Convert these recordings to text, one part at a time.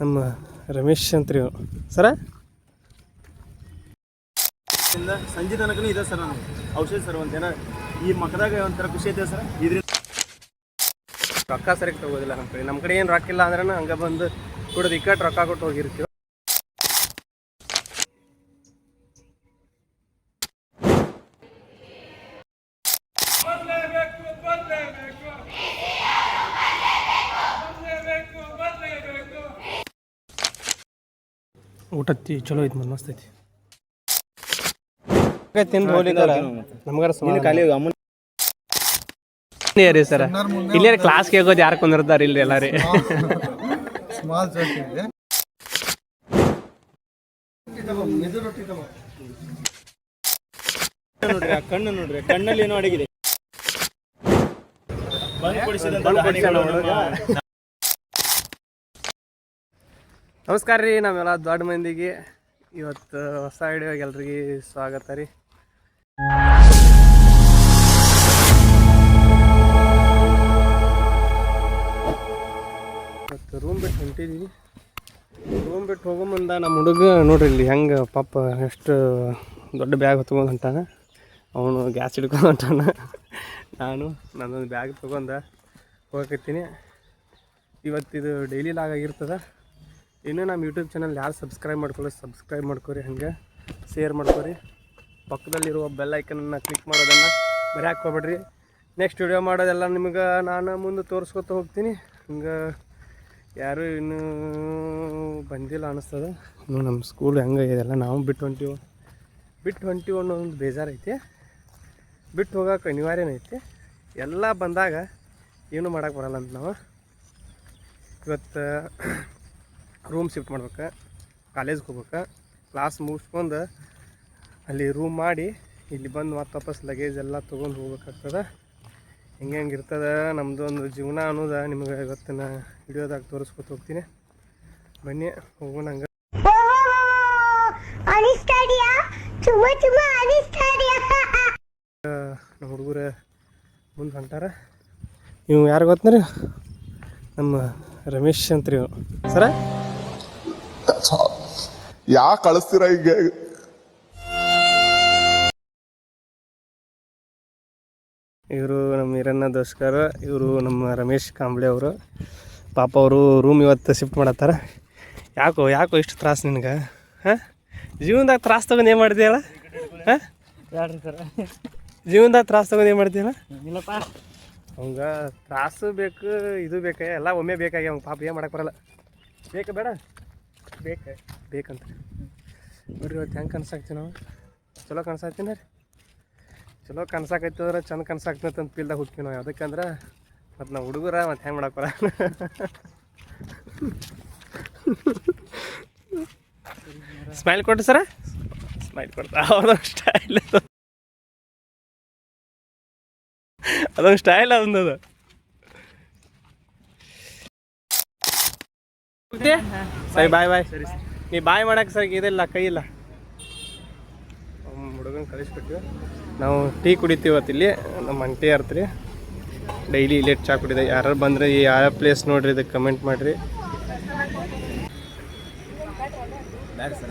ನಮ್ಮ ರಮೇಶ್ ಅಂತ್ರಿ ಇವ್ರು. ಸರ? ಸಂಜೆ ತನಕನೂ ಇದೆ ಸರ್ ನಾನು ಔಷಧಿ ಸರ್ ಒಂದೇನ ಈ ಮಕ್ಕದಾಗ ಒಂಥರ ಖುಷಿ ಐತೆ ಸರ್. ಇದ್ರಿಂದ ರೊಕ್ಕ ಸರಿಯಾಗಿ ತಗೋದಿಲ್ಲ ನಮ್ಮ ಕಡೆ. ನಮ್ಮ ಕಡೆ ಏನು ರೊಕ್ಕ ಇಲ್ಲ ಅಂದ್ರೆ ಹಂಗೆ ಬಂದು ಕುಡಿದು ಇಕ್ಕಟ್ಟು ರೊಕ್ಕ ಕೊಟ್ಟು ಹೋಗಿರ್ತೀವಿ. ಊಟ ಚಲೋ ಐತಿ ಮಸ್ತ್ ಐತಿ ತಿಂದು ನಮ್ಗಾರ ಖಾಲಿ ರೀ ಸರ್. ಇಲ್ಲೇ ಕ್ಲಾಸ್ಗೆ ಹೋಗೋದು ಯಾರು ಕುಂದಿರ್ತಾರ ಇಲ್ರಿ ಎಲ್ಲ ರೀ ಸ್ಮಾಲ್ ಚೌಕಿದೆ ನೋಡ್ರಿ ಆ ಕಣ್ಣು ನೋಡ್ರಿ ಕಣ್ಣಲ್ಲಿ ಏನೋ ಅಡಗಿದೆ. ಬಂದ್ ಕೊಡಿಸಿದಂತ ನಮಸ್ಕಾರ ರೀ, ನಾವೆಲ್ಲ ದೊಡ್ಡ ಮಂದಿಗೆ. ಇವತ್ತು ಹೊಸ ವಿಡಿಯೋಗೆ ಎಲ್ರಿಗೆ ಸ್ವಾಗತ ರೀ. ಇವತ್ತು ರೂಮ್ ಬಿಟ್ಟು ಹೊಂಟಿದ್ವಿ ರೂಮ್ ಬಿಟ್ಟು ಹೋಗೋ ಮುಂದೆ ನಮ್ಮ ಹುಡುಗ ನೋಡ್ರಿ ಇಲ್ಲಿ ಹೆಂಗೆ ಪಾಪ ಎಷ್ಟು ದೊಡ್ಡ ಬ್ಯಾಗ್ ಹೊತ್ಕೊಂಡು ಹೊಂಟಾನ. ಅವನು ಗ್ಯಾಸ್ ಹಿಡ್ಕೊಂಡು ಹೊಂಟಾನ. ನಾನು ನನ್ನೊಂದು ಬ್ಯಾಗ್ ತೊಗೊಂಡ ಹೋಗಕತ್ತೀನಿ. ಇವತ್ತಿದು ಡೈಲಿ ಲಾಗ್ ಆಗಿರ್ತದೆ. ಇನ್ನೂ ನಮ್ಮ ಯೂಟ್ಯೂಬ್ ಚಾನಲ್ ಯಾರು ಸಬ್ಸ್ಕ್ರೈಬ್ ಮಾಡ್ಕೊಳ್ಳಿ ಸಬ್ಸ್ಕ್ರೈಬ್ ಮಾಡ್ಕೊರಿ, ಹಂಗೆ ಶೇರ್ ಮಾಡ್ಕೊರಿ. ಪಕ್ಕದಲ್ಲಿರುವ ಬೆಲ್ ಐಕನನ್ನು ಕ್ಲಿಕ್ ಮಾಡೋದನ್ನು ಮರ್ಯಾಕೆ ಹೋಗ್ಬೇಡ್ರಿ. ನೆಕ್ಸ್ಟ್ ವಿಡಿಯೋ ಮಾಡೋದೆಲ್ಲ ನಿಮ್ಗೆ ನಾನು ಮುಂದೆ ತೋರಿಸ್ಕೊತ ಹೋಗ್ತೀನಿ. ಹಂಗೆ ಯಾರು ಇನ್ನೂ ಬಂದಿಲ್ಲ ಅನ್ನಿಸ್ತದೆ ಇನ್ನು ನಮ್ಮ ಸ್ಕೂಲ್ ಹೆಂಗೆ ಇದೆಲ್ಲ ನಾವು ಬಿಟ್ಟು ಹೊಂಟೀವಿ ಬಿಟ್ಟು ಹೊಂಟೀವಿ ಅನ್ನೋ ಒಂದು ಬೇಜಾರೈತಿ. ಬಿಟ್ಟು ಹೋಗೋಕೆ ಅನಿವಾರ್ಯನೇ ಐತಿ. ಎಲ್ಲ ಬಂದಾಗ ಏನೂ ಮಾಡೋಕ್ಕೆ ಬರಲ್ಲ ಅಂತ ನಾವು. ಇವತ್ತು ರೂಮ್ ಶಿಫ್ಟ್ ಮಾಡ್ಬೇಕು ಕಾಲೇಜ್ಗೆ ಹೋಗ್ಬೇಕು. ಕ್ಲಾಸ್ ಮುಗಿಸ್ಕೊಂಡು ಅಲ್ಲಿ ರೂಮ್ ಮಾಡಿ ಇಲ್ಲಿ ಬಂದು ಮತ್ತೆ ವಾಪಸ್ ಲಗೇಜ್ ಎಲ್ಲ ತೊಗೊಂಡು ಹೋಗ್ಬೇಕಾಗ್ತದೆ. ಹೆಂಗೆ ಹೆಂಗೆ ಇರ್ತದೆ ನಮ್ಮದು ಒಂದು ಜೀವನ ಅನ್ನೋದು ನಿಮಗೆ ಇವತ್ತಿನ ವಿಡಿಯೋದಾಗ ತೋರಿಸ್ಕೊತ ಹೋಗ್ತೀನಿ. ಬನ್ನಿ ಹೋಗೋಣ ಹಂಗೆ. ನಮ್ಮ ಹುಡುಗರ ಮುಂದೆ ಹೊಂಟಾರ. ನೀವು ಯಾರು ಗೊತ್ತಂದ್ರಿ ನಮ್ಮ ರಮೇಶ್ ಅಂತ ರೀ ಸರ? ಯಾಕೆ ಕಳಿಸ್ತೀರ ಈಗ ಇವರು ನಮ್ಮ ಹಿರಣ್ಣ ದೋಸ್ಕರ್ ಇವರು ನಮ್ಮ ರಮೇಶ್ ಕಾಂಬ್ಳೆ ಅವರು. ಪಾಪ ಅವರು ರೂಮ್ ಇವತ್ತು ಶಿಫ್ಟ್ ಮಾಡತ್ತಾರ. ಯಾಕೋ ಯಾಕೋ ಇಷ್ಟು ತ್ರಾಸು ನಿನಗೆ? ಹಾಂ? ಜೀವನದಾಗ ತ್ರಾಸು ತಗೊಂಡು ಏನು ಮಾಡ್ತೀಯಲ್ಲ ಹಾಂ? ಜೀವನದಾಗ ತ್ರಾಸು ತಗೊಂಡು ಏನು ಮಾಡ್ತೀಯಲ್ಲ ಇಲ್ಲಪ್ಪ. ಅವಂಗ ತ್ರಾಸು ಬೇಕು ಇದು ಬೇಕು ಎಲ್ಲ ಒಮ್ಮೆ ಬೇಕಾಗಿ ಅವ್ನು ಪಾಪ ಏನು ಮಾಡಕ್ಕೆ ಬರಲ್ಲ. ಬೇಕು ಬೇಡ. ಬೇಕ? ಬೇಕಂತ. ನೋಡ್ರಿ, ಇವತ್ತು ಹೆಂಗೆ ಕನ್ಸಾಕ್ತೀವಿ ನಾವು? ಚಲೋ ಕನ್ಸಾಕ್ತೀನಿ ರೀ? ಚಲೋ ಕನ್ಸಾಕೈತಂದ್ರೆ ಚಂದ ಅಂತ ಫೀಲ್ದಾಗ ಹುಡ್ತೀವಿ ನಾವು. ಯಾವ್ದಕ್ಕಂದ್ರೆ ಮತ್ತು ನಾವು ಹುಡುಗರ ಮತ್ತು ಹೆಂಗೆ ಮಾಡಕ್ಕೆ ಬರ ಸ್ಮೈಲ್ ಕೊಟ್ಟು ಸರ. ಸ್ಮೈಲ್ ಕೊಡ್ತಾ. ಅದೊಂದು ಸ್ಟೈಲ್ ಅದೊಂದು ಸ್ಟೈಲ್ ಅದೊಂದು. ಸರಿ ಬಾಯ್ ಬಾಯ್ ಸರಿ ನೀ ಬಾಯ್ ಮಾಡಕ್ಕೆ ಸರಿ ಇದಿಲ್ಲ ಕೈ ಇಲ್ಲ. ಹುಡುಗನ ಕಳಿಸ್ಬಿಟ್ಟು ನಾವು ಟೀ ಕುಡಿತೀವಿ ಇವತ್ತು ಇಲ್ಲಿ ನಮ್ಮ ಅಂಟಿ ಇರ್ತೀರಿ ಡೈಲಿ ಇಲ್ಲೇ ಚಾ ಕುಡಿದೆ. ಯಾರು ಬಂದರೆ ಯಾವ ಪ್ಲೇಸ್ ನೋಡ್ರಿ ಇದಕ್ಕೆ ಕಮೆಂಟ್ ಮಾಡಿರಿ.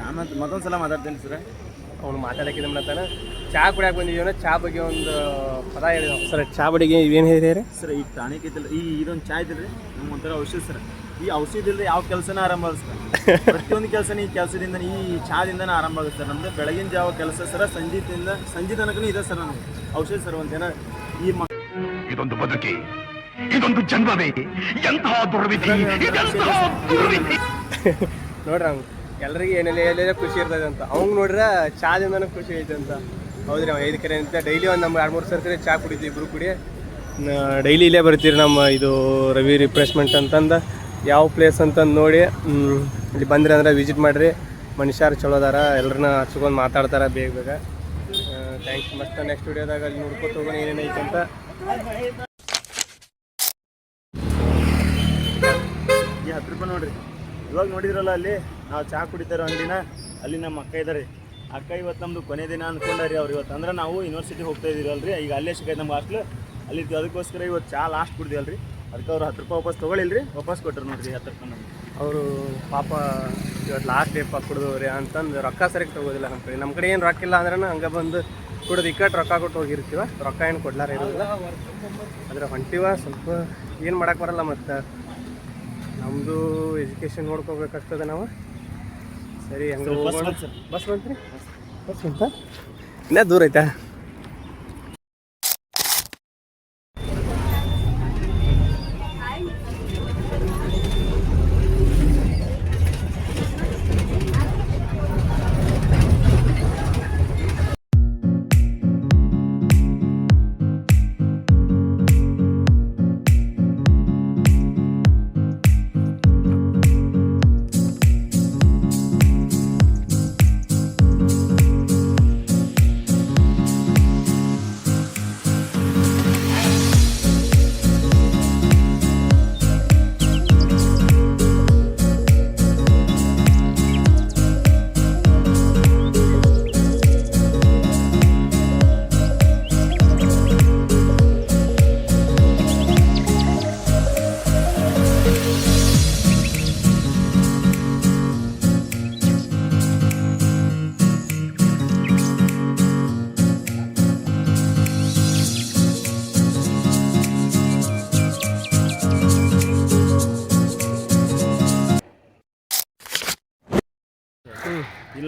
ಆಮೇಲೆ ಮತ್ತೊಂದು ಸಲ ಮಾತಾಡ್ತೀನಿ ಸರ್. ಅವ್ನು ಮಾತಾಡಕ್ಕೆ ಇದು ಮಾಡತ್ತಾನ ಚಾ ಕುಡಿಯಕ್ಕೆ ಬಂದಿದ್ದೀವಿ ಚಾ ಬಗ್ಗೆ ಒಂದು ಪದ ಹೇಳಿದ ಸರ್ ಚಾ ಬಡಿಗೆ ಏನು ಹೇಳಿದ್ರಿ ಸರ್ ಈ ಟಾನಿಕ್ ಇದ್ದಿಲ್ಲ ಈ ಇದೊಂದು ಚಾ ಇದ್ದಿಲ್ಲ ರೀ ನಮ್ಗೆ ಒಂಥರ ಔಷಧ ಸರ್. ಈ ಔಷಧಿ ಇಲ್ಲದೆ ಯಾವ ಕೆಲಸನ ಆರಂಭ ಆಗುತ್ತೆ ಪ್ರತಿಯೊಂದು ಕೆಲಸನ ಈ ಕೆಲಸದಿಂದ ಈ ಚಾದಿಂದನೇ ಆರಂಭ ಆಗುತ್ತೆ ನಮ್ದು ಬೆಳಗಿನ ಜಾವ ಕೆಲಸ ಸರ ಸಂಜೀತಿಂದ ಸಂಜೆ ತನಕನೂ ಇದೆ ಸರ್ ನಮ್ಗೆ ಔಷಧಿ ಸರ್ ಒಂದೇನ ಈ ಮಕ್ ಇದೊಂದು ಬದುಕಿ ಇದೊಂದು ಜನ್ಮವೇ ಎಂತಹ ದುರ್ವಿಧಿ ನೋಡ್ರಿ ಅವ್ನು ಎಲ್ರಿಗೆ ಏನೆಲ್ಲ ಎಲ್ಲೆಲ್ಲ ಖುಷಿ ಇರ್ತದೆ ಅಂತ. ಅವ್ನು ನೋಡ್ರೆ ಚಾದಿಂದನೂ ಖುಷಿ ಐತೆ ಅಂತ. ಹೌದ್ರಿ ಅವ್ನು ಐದು ಕರೆ ಅಂತ ಡೈಲಿ ಒಂದು ನಮ್ಮ ಎರಡು ಮೂರು ಸರ್ತಿ ಚಾ ಕುಡಿತೀವಿ ಇಬ್ರು ಕುಡಿ. ಡೈಲಿ ಇಲ್ಲೇ ಬರ್ತೀರಿ ನಮ್ಮ ಇದು ರವಿ ರಿಫ್ರೆಶ್ಮೆಂಟ್ ಅಂತಂದು. ಯಾವ ಪ್ಲೇಸ್ ಅಂತಂದು ನೋಡಿ ಇಲ್ಲಿ ಬಂದ್ರಿ ಅಂದ್ರೆ ವಿಸಿಟ್ ಮಾಡಿರಿ. ಮನುಷ್ಯರು ಚಲೋ ಅದಾರ ಎಲ್ಲರನ್ನ ಹಚ್ಕೊಂಡು ಮಾತಾಡ್ತಾರೆ ಬೇಗ ಬೇಗ. ಥ್ಯಾಂಕ್ಸ್ ಮತ್ತೆ ನೆಕ್ಸ್ಟ್ ವಿಡಿಯೋದಾಗ ಅಲ್ಲಿ ನೋಡ್ಕೊತ ಹೋಗೋಣ ಏನೇನೈತೆ ಅಂತ. ಈ ಹತ್ತು ರೂಪಾಯಿ ನೋಡ್ರಿ. ಇವಾಗ ನೋಡಿದ್ರಲ್ಲ ಅಲ್ಲಿ, ನಾವು ಚಹಾ ಕುಡಿತಾರೋ ಅಂಗಡಿನ, ಅಲ್ಲಿ ನಮ್ಮ ಅಕ್ಕ ಇದ್ದಾರೆ ಅಕ್ಕ ಇವತ್ತು ನಮ್ಮದು ಕೊನೆ ದಿನ ಅಂದ್ಕೊಂಡ್ರಿ ಅವ್ರು ಇವತ್ತು. ಅಂದ್ರೆ ನಾವು ಯೂನಿವರ್ಸಿಟಿ ಹೋಗ್ತಾ ಇದ್ದೀರಲ್ರಿ ಈಗ ಅಲ್ಲೇ ಸಿಗೈತೆ ನಮ್ಮ ಹಾಸ್ಟ್ಲು ಅಲ್ಲಿ ಅದಕ್ಕೋಸ್ಕರ ಇವತ್ತು ಚಹಾ ಲಾಸ್ಟ್ ಕುಡ್ದಿವಲ್ರಿ. ಅದಕ್ಕೆ ಅವ್ರು ಹತ್ತು ರೂಪಾಯಿ ವಾಪಸ್ ತೊಗೊಳಿಲ್ರಿ? ವಾಪಸ್ ಕೊಟ್ಟರು ನೋಡ್ರಿ ಹತ್ತು ರೂಪಾಯಿ ನಮ್ಗೆ. ಅವರು ಪಾಪ ಇವತ್ತು ಲಾಸ್ಟ್ ಡೇ ಪಾಪ ಕುಡಿದವ್ರಿ ಅಂತಂದು ರೊಕ್ಕ ಸರಿಯಾಗಿ ತೊಗೋದಿಲ್ಲ ನಮ್ಮ ಕಡೆ. ನಮ್ಮ ಕಡೆ ಏನು ರೊಕ್ಕ ಇಲ್ಲ ಅಂದ್ರೆ ಹಂಗೆ ಬಂದು ಕುಡ್ದು ಇಕ್ಕಟ್ಟು ರೊಕ್ಕ ಕೊಟ್ಟು ಹೋಗಿರ್ತೀವ. ರೊಕ್ಕ ಏನು ಕೊಡ್ಲಾರ ಇರೋದಿಲ್ಲ. ಆದರೆ ಹೊಂಟಿವ ಸ್ವಲ್ಪ ಏನು ಮಾಡಕ್ಕೆ ಬರಲ್ಲ ಮತ್ತು. ನಮ್ಮದು ಎಜುಕೇಷನ್ ನೋಡ್ಕೋಬೇಕಾಗ್ತದೆ ನಾವು. ಸರಿ ಹಂಗೆ. ಬಸ್ ಬಂತ್ರಿ? ಬಸ್ ಬಂತ? ಇನ್ನೂ ದೂರ ಐತಾ?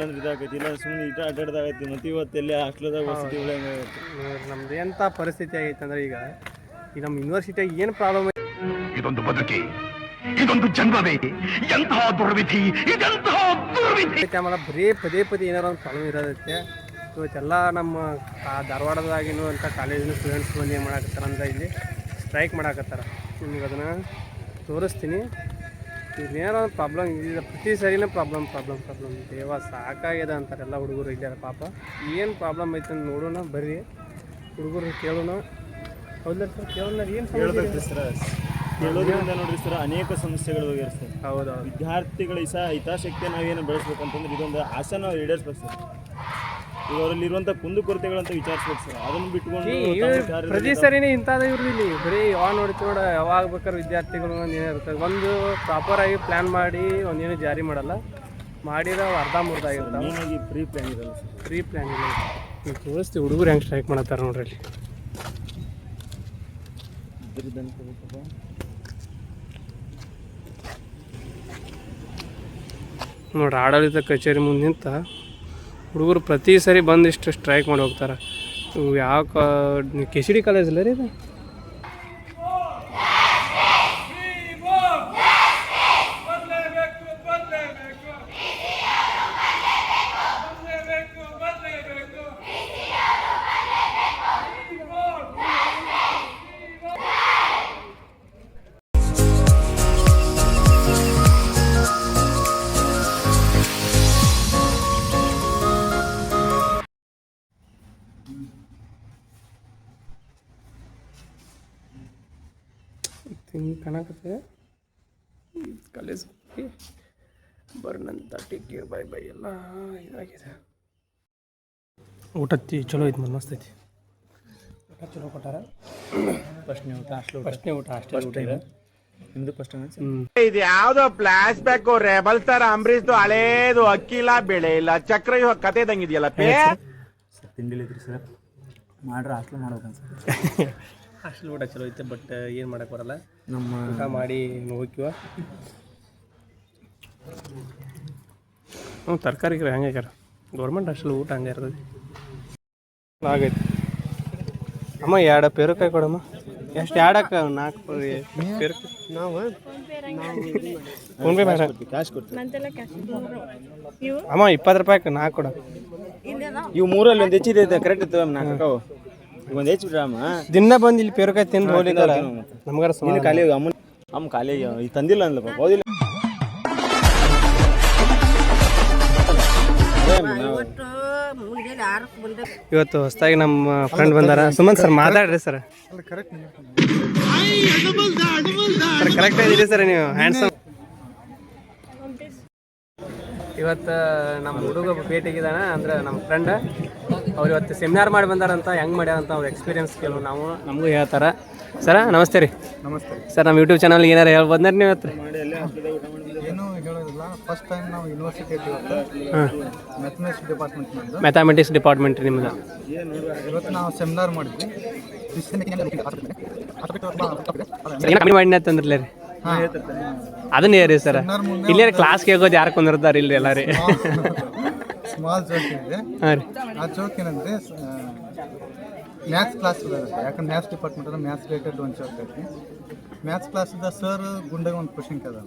ಇಲ್ಲಾಂದ್ರೆ ಇದಾಗೈತಿ ಇಲ್ಲ ಸುಮ್ಮನೆ ಇಟ ಅಡ್ಡಾಡ್ದಾಗೈತಿ ಮತ್ತೆ ಇವತ್ತು ಎಲ್ಲಿ ಹಾಸ್ಟೆಲ್ದಾಗ ವಸತಿ ಉಳಿಯಂಗಾಗೈತಿ ನೋಡ್ರಿ ನಮ್ದು ಎಂಥ ಪರಿಸ್ಥಿತಿ ಆಗೈತೆ ಅಂದ್ರೆ ಈಗ ಈ ನಮ್ಮ ಯೂನಿವರ್ಸಿಟಿಯಾಗ ಏನು ಪ್ರಾಬ್ಲಮ್ ಇದೊಂದು ಬದುಕಿ ಇದೊಂದು ಜನ್ಮವೇ ಎಂತಹ ದುರ್ವಿಧಿ ಇದೆಂತಹ ದುರ್ವಿಧಿ. ಐತೆ ಆಮೇಲೆ ಬರೀ ಪದೇ ಪದೇ ಏನಾರ ಒಂದು ಪ್ರಾಬ್ಲಮ್ ಇರೋದೈತೆ. ಇವತ್ತೆಲ್ಲ ನಮ್ಮ ಆ ಧಾರವಾಡದಾಗಿನೂ ಅಂತ ಕಾಲೇಜಿನ ಸ್ಟೂಡೆಂಟ್ಸ್ ಬಂದು ಏನು ಮಾಡಾಕತ್ತಾರ ಅಂದ್ರೆ ಇಲ್ಲಿ ಸ್ಟ್ರೈಕ್ ಮಾಡಾಕತ್ತಾರ. ನಿಮ್ಗೆ ಅದನ್ನು ತೋರಿಸ್ತೀನಿ. ಒಂದು ಪ್ರಾಬ್ಲಮ್ ಇದೆ. ಪ್ರತಿ ಸರಿನೇ ಪ್ರಾಬ್ಲಮ್ ಪ್ರಾಬ್ಲಮ್ ಪ್ರಾಬ್ಲಮ್ ದೇವ ಸಾಕಾಗಿದೆ ಅಂತಾರೆ ಎಲ್ಲ ಹುಡುಗರು ಇದ್ದಾರೆ ಪಾಪ. ಏನು ಪ್ರಾಬ್ಲಮ್ ಐತೆ ಅಂತ ನೋಡೋಣ ಬರ್ರಿ. ಹುಡುಗರು ಕೇಳೋಣ. ಹೌದಲ್ಲ ಸರ್ ಕೇಳೋಣ. ಏನು ಹೇಳ್ಬೇಕು ಸರ್. ಕೇಳೋದ್ರಿಂದ ನೋಡ್ರಿ ಸರ್ ಅನೇಕ ಸಮಸ್ಯೆಗಳು ಹೋಗಿರ್ತಾರೆ ಸರ್ ಹೌದು ವಿದ್ಯಾರ್ಥಿಗಳ ಸಹ ಹಿತಾಸಕ್ತಿ ನಾವೇನು ಬೆಳೆಸ್ಬೇಕಂತಂದ್ರೆ ಇದೊಂದು ಆಸೆ ನಾವು ಈಡೇರಿಸ್ಬೇಕು ಸರ್. ಈಗ ಅವರಲ್ಲಿ ಇರುವಂಥ ಕುಂದುಕೊರತೆಗಳಂತ ವಿಚಾರಿಸ್ಬೇಕು ಸರ್. ಅದನ್ನು ಬಿಟ್ಕೊಂಡು ಪ್ರತಿ ಸರಿನೇ ಇಂಥದ್ದು ಇವ್ರು ಇಲ್ಲಿ. ಬರೀ ಯಾವ ನೋಡ್ತೀವಿ ನೋಡ ಯಾವಾಗ ಬೇಕಾದ್ರೆ ವಿದ್ಯಾರ್ಥಿಗಳು ಒಂದು ಏನಿರ್ತದೆ ಒಂದು ಪ್ರಾಪರಾಗಿ ಪ್ಲ್ಯಾನ್ ಮಾಡಿ ಒಂದೇನು ಜಾರಿ ಮಾಡಲ್ಲ. ಮಾಡಿರೋ ಅರ್ಧ ಮುರ್ಧ ಆಗಿರ್ತಾವೆ. ಫ್ರೀ ಪ್ರೀ ಪ್ಲಾನ್ ಇರಲ್ಲ ಸರ್. ಪ್ರೀ ಪ್ಲ್ಯಾನ್ ಇಲ್ಲ. ನೀವು ತೋರಿಸ್ತೀವಿ ಹುಡುಗರು ಹೆಂಗೆ ಸ್ಟ್ರೈಕ್ ಮಾಡತ್ತಾರ ನೋಡ್ರಿ ಇಲ್ಲಿ. ನೋಡ್ರಿ ಆಡಳಿತ ಕಚೇರಿ ಮುಂದೆ ನಿಂತ ಹುಡುಗರು ಪ್ರತಿ ಸರಿ ಬಂದಿಷ್ಟು ಸ್ಟ್ರೈಕ್ ಮಾಡಿ ಹೋಗ್ತಾರೆ. ಯಾವ ಕಾ ಸಿ ಡಿ ಕಾಲೇಜ್ ರೀ ಇದು? ಹಿಂಗೆ ಕಾಣಕತ್ತೆ. ಕಾಲೇಜ್ ಬರ್ನಂತ ಟಿಕ್ಕಿ ಬೈ ಬೈ ಎಲ್ಲ ಇದಾಗಿದೆ. ಊಟ ಚಲೋ ಐತಿ ಮಸ್ತ್ ಐತಿ. ಊಟ ಚಲೋ ಕೊಟ್ಟಾರ? ಫಸ್ಟ್ನೇ ಊಟ ಅಷ್ಟು ಫಸ್ಟ್ನೇ ಊಟ ಹಾಸ್ಟೆಲ್ ಊಟ ಇದೆ ನಿಮ್ದು ಫಸ್ಟ್ ಇದು ಯಾವ್ದೋ ಫ್ಲಾಶ್ ಬ್ಯಾಕ್ ರೆಬಲ್ ಸ್ಟಾರ್ ಅಂಬರೀಶ್ದು ಹಳೇದು ಅಕ್ಕಿ ಇಲ್ಲ ಬೆಳೆ ಇಲ್ಲ. ಚಕ್ರ ಇವಾಗ ಕತೆ ಇದ್ದಂಗಿದೆಯಲ್ಲ ಪೇ ಸರ್ ತಿಂಡಿಲಿ ಐತ್ರಿ ಸರ್. ಮಾಡ್ರೆ ಹಾಸ್ಟೆಲ್ ಮಾಡ್ಬೇಕಂತ ಹಾಸ್ಟೆಲ್ ಊಟ ಚಲೋ ಐತೆ ಬಟ್ ಏನು ಮಾಡಕ್ಕೆ ಬರಲ್ಲ. ನಮ್ಮ ಊಟ ಮಾಡಿ ಹೋಗ್ತೀವ ಹ್ಞೂ ತರಕಾರಿ ಹಂಗೆ ಹಾಕ್ಯಾರ. ಗೌರ್ಮೆಂಟ್ ಹಾಸ್ಟೆಲ್ ಊಟ ಹಂಗೆ ಇರ್ತದೆ. ಆಗೈತಿ. ಅಮ್ಮ ಎರಡು ಪೇರುಕಾಯಿ ಕೊಡಮ್ಮ. ಎಷ್ಟು ಎರಡಕ್ಕ ನಾಲ್ಕು ಪೇರು ನಾವು ಫೋನ್ಪೇ ಬೇಡ ಕ್ಯಾಶ್ ಕೊಡ್ತೀವಿ. ಅಮ್ಮ ಇಪ್ಪತ್ತು ರೂಪಾಯಿ ನಾಲ್ಕು ಕೊಡ. ಇವು ಮೂರಲ್ಲಿ ಒಂದು ಹೆಚ್ಚಿದೆ ಕರೆಕ್ಟ್ ಇತ್ತು ನಾಲ್ಕು ಅಕ್ಕಾವು ಈಗ ಒಂದು ಹೆಚ್ಚು ಬಿಡ್ರಮ್ಮ ದಿನ ಬಂದು ಇಲ್ಲಿ ಪೇರುಕಾಯಿ ತಿಂದು ಹೋಗಿದ್ದಾರೆ ನಮ್ಗಾರ ಇನ್ನು ಖಾಲಿ ಅಮ್ಮ ಅಮ್ಮ ಖಾಲಿ. ಈಗ ತಂದಿಲ್ಲ ಅಂದ್ಲಪ್ಪ ಹೋದಿಲ್ಲ. ಇವತ್ತು ಹೊಸದಾಗಿ ನಮ್ಮ ಫ್ರೆಂಡ್ ಬಂದಾರ. ಸುಮಂತ್ ಸರ್ ಮಾತಾಡ್ರಿ ಸರ್. ಸರ್ ಕರೆಕ್ಟ್ ಆಗಿದ್ದೀರಿ ಸರ್ ನೀವು ಹ್ಯಾಂಡ್ಸಮ್ ಇವತ್ತು ನಮ್ಮ ಹುಡುಗ ಭೇಟಿಗಿದಾನ ಅಂದ್ರೆ ನಮ್ಮ ಫ್ರೆಂಡ್ ಅವ್ರು ಇವತ್ತು ಸೆಮಿನಾರ್ ಮಾಡಿ ಬಂದಾರಂತ ಹೆಂಗೆ ಮಾಡ್ಯಾರಂತ ಅವ್ರ ಎಕ್ಸ್ಪೀರಿಯನ್ಸ್ ಕೆಲವು ನಾವು ನಮಗೂ ಹೇಳ್ತಾರೆ. ಸರ ನಮಸ್ತೆ ರೀ. ನಮಸ್ತೆ. ಸರ್ ನಮ್ಮ ಯೂಟ್ಯೂಬ್ ಚಾನಲ್ ಏನಾರು ಹೇಳ್ಬೋದ್ನಾರ ನೀವು ಏನು ಹೇಳೋದಿಲ್ಲ. ಫಸ್ಟ್ ಟೈಮ್ ನಾವು ಯೂನಿವರ್ಸಿಟಿ ಮ್ಯಾಥಮೆಟಿಕ್ಸ್ ಡಿಪಾರ್ಟ್ಮೆಂಟ್ ನಮ್ದು. ಮ್ಯಾಥಮೆಟಿಕ್ಸ್ ಡಿಪಾರ್ಟ್ಮೆಂಟ್ ನಿಮ್ಮದು ಇವತ್ತು ನಾವು ಸೆಮಿನಾರ್ ಮಾಡಿದ್ವಿ. ಕಮ್ಮಿ ಮಾಡಿ ಅಂತಂದ್ರಲ್ಲ ರೀ. ಅದನ್ನೇ ರೀ ಸರ್. ಇಲ್ಲೇ ಕ್ಲಾಸ್ ಕೇಳೋದು ಯಾರು ಕುಂದಿರ್ತಾರೆ ಇಲ್ಲಿ ಎಲ್ಲ ರೀ ಸ್ಮಾಲ್ ಜೋಕ್ ಇದೆ. ಹಾಂ ರೀ. ಆ ಜೋಕ್ ಏನಂದ್ರೆ ಮ್ಯಾಥ್ಸ್ ಕ್ಲಾಸ್ ಇರುತ್ತೆ ಯಾಕಂದ್ರೆ ಮ್ಯಾಥ್ಸ್ ಡಿಪಾರ್ಟ್ಮೆಂಟ್ ಅಂದ್ರೆ ಮ್ಯಾಥ್ಸ್ ರಿಲೇಟೆಡ್ ಒಂದು ಜೋಕ್ ಐತಿ. ಮ್ಯಾಥ್ಸ್ ಕ್ಲಾಸಿಂದ ಸರ್ ಗುಂಡಗೆ ಒಂದು ಕ್ವಶನ್ ಕೇಳ್ದ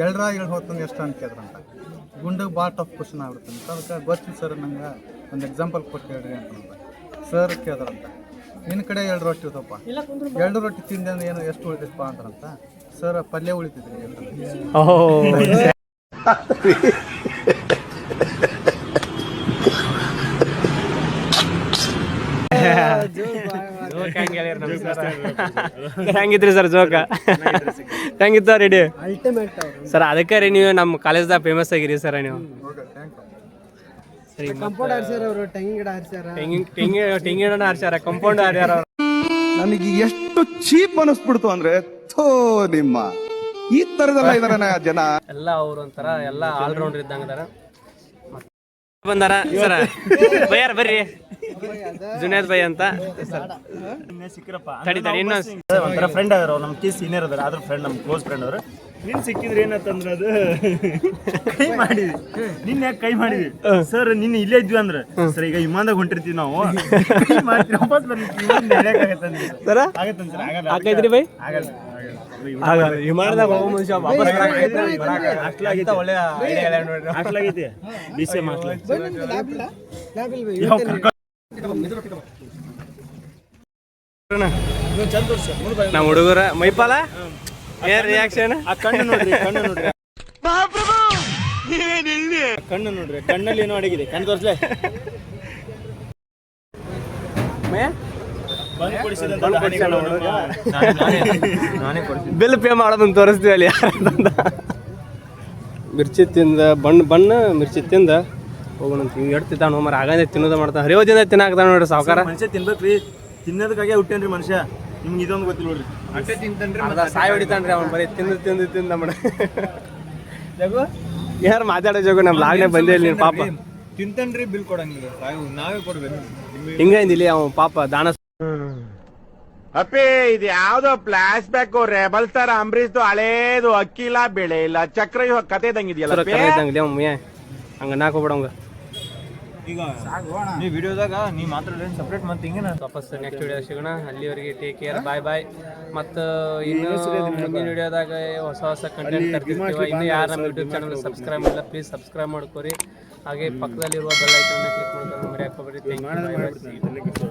ಎರಡರ ಎರಡು ಹೋತಂದ್ರೆ ಎಷ್ಟು ಅಂತ ಕೇಳ್ರಂತ ಗುಂಡಗೆ ಭಾಳ ಟಫ್ ಕ್ವಶನ್ ಆಗ್ಬಿಡ್ತಂತ ಅಂತ. ಅದಕ್ಕೆ ಗೊತ್ತಿಲ್ಲ ಸರ್ ನಂಗೆ ಒಂದು ಎಕ್ಸಾಂಪಲ್ ಕೊಟ್ಟು ಹೇಳ್ರಿ ಅಂತ ಸರ್ ಕೇಳ್ದಾರಂತ ನಿನ್ನ ಕಡೆ ಎರಡು ರೊಟ್ಟಿ ಇದಪ್ಪ ಎರಡು ರೊಟ್ಟಿ ತಿಂದೆ ಅಂದ್ರೆ ಏನು ಎಷ್ಟು ಉಳಿತಪ್ಪ ಅಂತಾರಂತ ಸರ್ ಪಲ್ಯ ಉಳಿತಿದ್ರಿ ಅಂತ. ಓಹೋ ಹೆಂಗಿದ್ರಿ ಸರ್ ಜೋಕ? ಹೆಂಗಿತ್ತ ರೆಡಿ ಸರ್ ಅದಕ್ಕೆ ರೀ ನೀವು ನಮ್ಮ ಕಾಲೇಜ್ದಾಗ ಫೇಮಸ್ ಆಗಿರಿ ಸರ್ ನೀವು ತೆಂಗಿನ ತೆಂಗಿನ ತೆಂಗಿನ ಹಾರ್ಸ್ಯಾರ ಕಂಪೌಂಡ್ ಹಾರ್ಯಾರ ಅವ್ರು. ನನಗೆ ಎಷ್ಟು ಚೀಪ್ ಅನಿಸ್ಬಿಡ್ತು ಅಂದ್ರೆ ಥೋ ನಿಮ್ಮ. ಈ ತರದೆಲ್ಲ ಇದಾರ ಜನ. ಎಲ್ಲ ಅವ್ರು ಒಂಥರ ಎಲ್ಲ ಆಲ್ರೌಂಡರ್ ಇದ್ದಂಗ ಬಂದಾರ ಸರ ಬಯ್ಯಾರ ಬರ್ರಿ. ಜುನೇದ್ ಬೈ ಅಂತ. ಸರ್ ನಿನ್ನೆ ಸಿಕ್ಕ್ರಪ್ಪ ತಡಿ ತಡಿ ಇನ್ನೊಂದು ಒಂಥರ ಫ್ರೆಂಡ್ ಅದಾರ ನಮ್ಮ ಕೀ ಸೀನಿಯರ್ ಅದಾರ ಆದ್ರ ಫ್ರೆಂಡ್ ನಮ್ಮ ಕ್ಲೋಸ್ ಫ್ರೆಂಡ್ ಅವರು. ನಿನ್ ಸಿಕ್ಕಿದ್ರೆ ಏನಂತಂದ್ರ ಅದು ಕೈ ಮಾಡಿದ್ವಿ. ನಿನ್ನ ಯಾಕೆ ಕೈ ಮಾಡಿದ್ವಿ? ಸರ್ ನಿನ್ನ ಇಲ್ಲೇ ಇದ್ವಿ ಅಂದ್ರೆ. ಸರ್ ಈಗ ವಿಮಾನದಾಗ ಹೊಂಟಿರ್ತೀವಿ ನಾವು. ಕೈ ಮಾಡ್ತೀವಿ ವಾಪಸ್ ಬರ್ಲಿಕ್ಕೆ ವಿಮಾನ ನಡೆಯಕ್ಕಾಗತ್ತಂದ್ರೆ ಸರ? ಆಗತ್ತಂತ ಸರ್ ಆಗಲ್ಲ ಹಾಕೈತ್ರಿ ಬೈ ಆಗಲ್ಲ ಆಗ ವಿಮಾನದಾಗ ಹೋಗೋ ಮನುಷ್ಯ ವಾಪಸ್ ಬರಾಕ ಒಳ್ಳೆ idea ಹೇಳ್ಯಾರ ನೋಡ್ರಿ. ಹಾಸ್ಲಾಗೈತಿ ಡಿ ಸಿ ಎಂ ಹಾಸ್ಲಾಗ ನಮ್ಮ ಹುಡುಗರ ಮೈಪಾಲ? ಏನ್ ರಿಯಾಕ್ಷನ್ ಆ ಕಣ್ಣು ನೋಡ್ರಿ ಕಣ್ಣು ನೋಡ್ರಿ. ಕಣ್ಣು ನೋಡ್ರಿ ಕಣ್ಣಲ್ಲಿ ಏನೋ ಅಡಗಿದೆ ಕಣ್ಣು ತೋರಿಸ್ಲೆ. ಬಿಲ್ ಪೇ ಮಾಡೋದನ್ನ ತೋರಿಸ್ತೀವಿ ಅಲ್ಲಿ ಯಾರಂತ? ಮಿರ್ಚಿ ತಿಂದ ಬಣ್ಣ ಬಣ್ಣ ಮಿರ್ಚಿ ತಿಂದ. ಹೋಗೋಣ ಹಿಂಗೆ ಎಡ್ತಿದ್ದಾನ ಮರ ಆಗಂದೆ ತಿನ್ನೋದ ಮಾಡ್ತಾನ. ಹರಿಯೋದಿಂದ ತಿನ್ನಾಕ್ತಾನ ನೋಡ್ರಿ ಸಾವುಕಾರ. ಮನುಷ್ಯ ತಿನ್ಬೇಕ್ರಿ. ತಿನ್ನೋದಕ್ಕಾಗೆ ಹುಟ್ಟೇನ್ರಿ ಮನುಷ್ಯ. ನಿಮ್ಗೆ ಇದೊಂದು ಗೊತ್ತಿಲ್ಲ ನೋಡ್ರಿ. ಅಷ್ಟೇ ತಿಂತಾನ್ರಿ ಅದ ಸಾಯಿ ಹೊಡಿತಾನ್ರಿ ಅವ್ನು ಬರೀ ತಿಂದು ತಿಂದು ತಿಂದ ಮಡ ಜಗು? ಯಾರು ಮಾತಾಡೋ ಜಗು ನಮ್ಮ ಲಾಗ್ನೆ ಬಂದೇ ಇಲ್ಲ ಪಾಪ. ತಿಂತಾನ್ರಿ ಬಿಲ್ ಕೊಡಂಗಿಲ್ಲ ನಾವೇ. ಕೊಡ್ಬೇಕು. ಹಿಂಗೆ ಇಲ್ಲಿ ಅವ್ನು ಪಾಪ ದಾನ ಅಪ್ಪಿ ಇದು ಯಾವ್ದೋ ಫ್ಲಾಶ್ ಬ್ಯಾಕ್ ರೆಬಲ್ ತರ ಅಂಬರೀಶ್ ಹಳೇದು ಅಕ್ಕಿ ಇಲ್ಲ ಬೆಳೆ ಇಲ್ಲ ಚಕ್ರ ಕತೆ ಇದ್ದಂಗಿದೆಯಲ್ಲ ಹಂಗ ಇದ್ದಂಗೆ ಹಂಗ ಮುಯ್ಯ ಹಂಗೆ ನಾಕೋಬಿಡಂಗ ಈಗ ನೀ ವಿಡಿಯೋದಾಗ ನೀ ಮಾತ್ರ ಸಪ್ರೇಟ್ ಮತ್ತೆ ಹಿಂಗೇನ ವಾಪಸ್ ನೆಕ್ಸ್ಟ್ ವಿಡಿಯೋ ಸಿಗೋಣ. ಅಲ್ಲಿವರೆಗೆ ಟೇಕ್ ಕೇರ್ ಬಾಯ್ ಬಾಯ್ ಮತ್ತು ಇನ್ನು ಮುಂದಿನ ವಿಡಿಯೋದಾಗ ಹೊಸ ಹೊಸ ಕಂಟೆಂಟ್ ತರ್ತಿರ್ತೀವಿ ಇನ್ನು ಯಾರು ನಮ್ಮ ಯೂಟ್ಯೂಬ್ ಚಾನಲ್ ಸಬ್ಸ್ಕ್ರೈಬ್ ಮಾಡಿಲ್ಲ ಪ್ಲೀಸ್ ಸಬ್ಸ್ಕ್ರೈಬ್ ಮಾಡ್ಕೊರಿ. ಹಾಗೆ ಪಕ್ಕದಲ್ಲಿರುವ ಬೆಲ್ ಐಕನ್ನ ಕ್ಲಿಕ್ ಮಾಡ್ಕೊಂಡು ಹೋಗ್ಬೇಡಿ ಥ್ಯಾಂಕ್ ಯು